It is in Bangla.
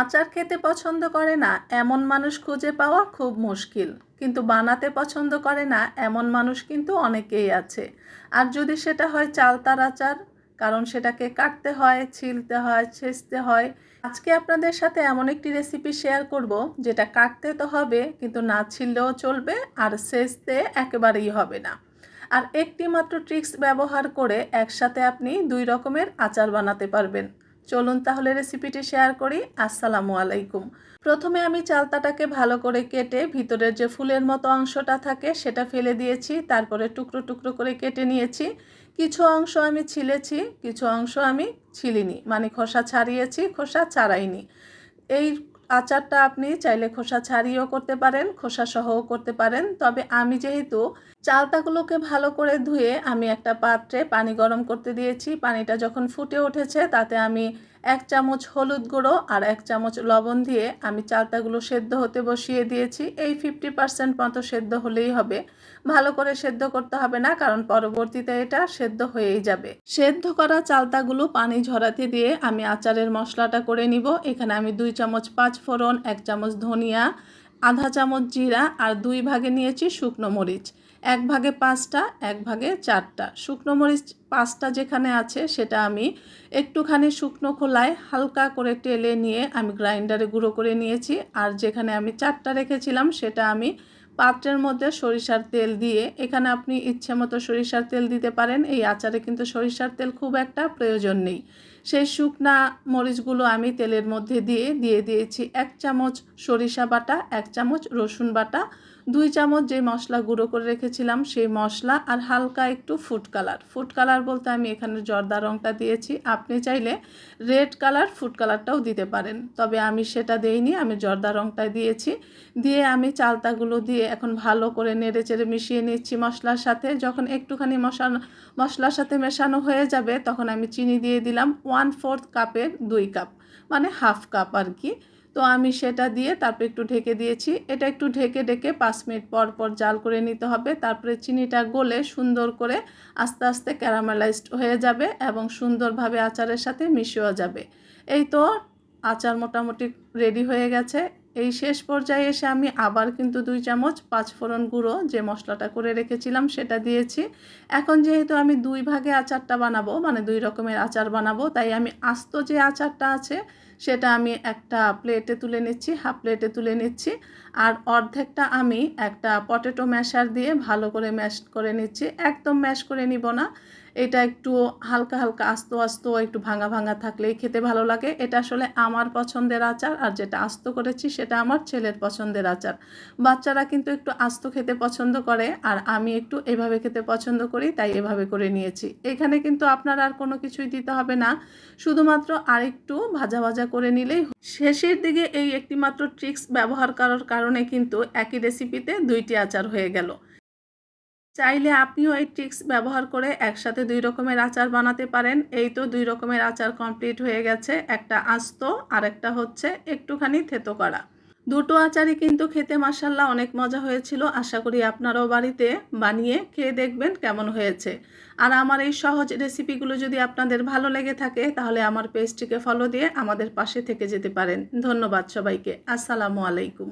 আচার খেতে পছন্দ করে না, এমন মানুষ খুঁজে পাওয়া খুব মুশকিল। কিন্তু বানাতে পছন্দ করে না, এমন মানুষ কিন্তু অনেকেই আছে। আর যদি সেটা হয় চালতার আচার, কারণ সেটাকে কাটতে হয়, ছিলতে হয়, ছেঁচতে হয়। আজকে আপনাদের সাথে এমন একটি রেসিপি শেয়ার করব, যেটা কাটতে তো হবে, কিন্তু না ছিললেও চলবে, আর সেচতে একেবারেই হবে না। আর একটি মাত্র ট্রিক্স ব্যবহার করে একসাথে আপনি দুই রকমের আচার বানাতে পারবেন। চলুন তাহলে রেসিপিটি শেয়ার করি। আসসালামু আলাইকুম। প্রথমে আমি চালতাটাকে ভালো করে কেটে ভিতরের যে ফুলের মতো অংশটা থাকে সেটা ফেলে দিয়েছি, তারপরে টুকরো টুকরো করে কেটে নিয়েছি। কিছু অংশ আমি ছিলেছি, কিছু অংশ আমি ছিলিনি মানে খোসা ছাড়িয়েছি, খোসা ছাড়াইনি। এই আচারটা আপনি চাইলে খোসা ছাড়িয়েও করতে পারেন, খোসা সহও করতে পারেন। তবে আমি যেহেতু চালতাগুলোকে ভালো করে ধুয়ে আমি একটা পাত্রে পানি গরম করতে দিয়েছি। পানিটা যখন ফুটে উঠেছে তাতে আমি এক চামচ হলুদ গুঁড়ো আর এক চামচ লবণ দিয়ে আমি চালতাগুলো সেদ্ধ হতে বসিয়ে দিয়েছি। এই ফিফটি পার্সেন্ট মতো সেদ্ধ হলেই হবে। ভালো করে সেদ্ধ করতে হবে না, কারণ পরবর্তীতে এটা সেদ্ধ হয়েই যাবে। সেদ্ধ করা চালতাগুলো পানি ঝরাতে দিয়ে আমি আচারের মশলাটা করে নিব। এখানে আমি দুই চামচ পাঁচ ফোড়ন এক চামচ ধনিয়া, আধা চামচ জিরা আর দুই ভাগে নিয়েছি শুকনো মরিচ। এক ভাগে পাঁচটা, এক ভাগে চারটা। শুকনো মরিচ পাঁচটা যেখানে আছে সেটা আমি একটুখানি শুকনো খোলায় হালকা করে টেলে নিয়ে আমি গ্রাইন্ডারে গুঁড়ো করে নিয়েছি। আর যেখানে আমি চারটা রেখেছিলাম সেটা আমি পাত্রের মধ্যে সরিষার তেল দিয়ে, এখানে আপনি ইচ্ছে মতো সরিষার তেল দিতে পারেন। এই আচারে কিন্তু সরিষার তেল খুব একটা প্রয়োজন নেই। সেই শুকনা মরিচগুলো আমি তেলের মধ্যে দিয়ে দিয়ে দিয়েছি। এক চামচ সরিষা বাটা, এক চামচ রসুন বাটা, দুই চামচ যে মশলা গুঁড়ো করে রেখেছিলাম সেই মশলা আর হালকা একটু ফুড কালার। ফুড কালার বলতে আমি এখানে জর্দা রঙটা দিয়েছি। আপনি চাইলে রেড কালার ফুড কালারটাও দিতে পারেন। তবে আমি সেটা দেইনি, আমি জর্দা রঙটা দিয়েছি। দিয়ে আমি চালতাগুলো দিয়ে এখন ভালো করে নেড়ে চেড়ে মিশিয়ে নিচ্ছি মশলার সাথে। যখন একটুখানি মশানো, মশলার সাথে মেশানো হয়ে যাবে, তখন আমি চিনি দিয়ে দিলাম। ওয়ান ফোর্থ কাপের দুই কাপ মানে হাফ কাপ আর কি। তো আমি সেটা দিয়ে তারপর একটু ঢেকে দিয়েছি। এটা একটু ঢেকে ঢেকে পাঁচ মিনিট পর পর জাল করে নিতে হবে। তারপরে চিনিটা গলে সুন্দর করে আস্তে আস্তে ক্যারামেলাইজড হয়ে যাবে এবং সুন্দরভাবে আচারের সাথে মিশেও যাবে। এই তো আচার মোটামুটি রেডি হয়ে গেছে। এই শেষ পর্যায়ে এসে আমি আবার কিন্তু দুই চামচ পাঁচ ফোড়ন গুঁড়ো যে মশলাটা করে রেখেছিলাম সেটা দিয়েছি। এখন যেহেতু আমি দুই ভাগে আচারটা বানাবো মানে দুই রকমের আচার বানাবো, তাই আমি আস্ত যে আচারটা আছে সেটা আমি একটা প্লেটে তুলে নিচ্ছি হাফ প্লেটে তুলে নিচ্ছি। আর অর্ধেকটা আমি একটা পটেটো ম্যাশার দিয়ে ভালো করে ম্যাশ করে নিচ্ছি। একদম ম্যাশ করে নিব না। এটা একটু হালকা হালকা আস্ত আস্ত, একটু ভাঙা ভাঙা থাকলেই খেতে ভালো লাগে। এটা আসলে আমার পছন্দের আচার, আর যেটা আস্ত করেছি সেটা আমার ছেলের পছন্দের আচার। বাচ্চারা কিন্তু একটু আস্ত খেতে পছন্দ করে, আর আমি একটু এভাবে খেতে পছন্দ করি, তাই এভাবে করে নিয়েছি। এখানে কিন্তু আপনার আর কোনো কিছুই দিতে হবে না। শুধুমাত্র আরেকটু ভাজা ভাজা করে নিলেই শেষের দিকে এই একটি মাত্র ট্রিক্স ব্যবহার করার কারণে কিন্তু একই রেসিপিতে দুইটি আচার হয়ে গেল। চাইলে আপনিও এই ট্রিক্স ব্যবহার করে একসাথে দুই রকমের আচার বানাতে পারেন। এই তো দুই রকমের আচার কমপ্লিট হয়ে গেছে। একটা আস্ত আর একটা হচ্ছে একটুখানি থেতো করা। দুটো আচারই কিন্তু খেতে মাসাল্লাহ অনেক মজা হয়েছিল। আশা করি আপনারাও বাড়িতে বানিয়ে খেয়ে দেখবেন কেমন হয়েছে। আর আমার এই সহজ রেসিপিগুলো যদি আপনাদের ভালো লেগে থাকে, তাহলে আমার পেজটিকে ফলো দিয়ে আমাদের পাশে থেকে যেতে পারেন। ধন্যবাদ সবাইকে। আসসালামু আলাইকুম।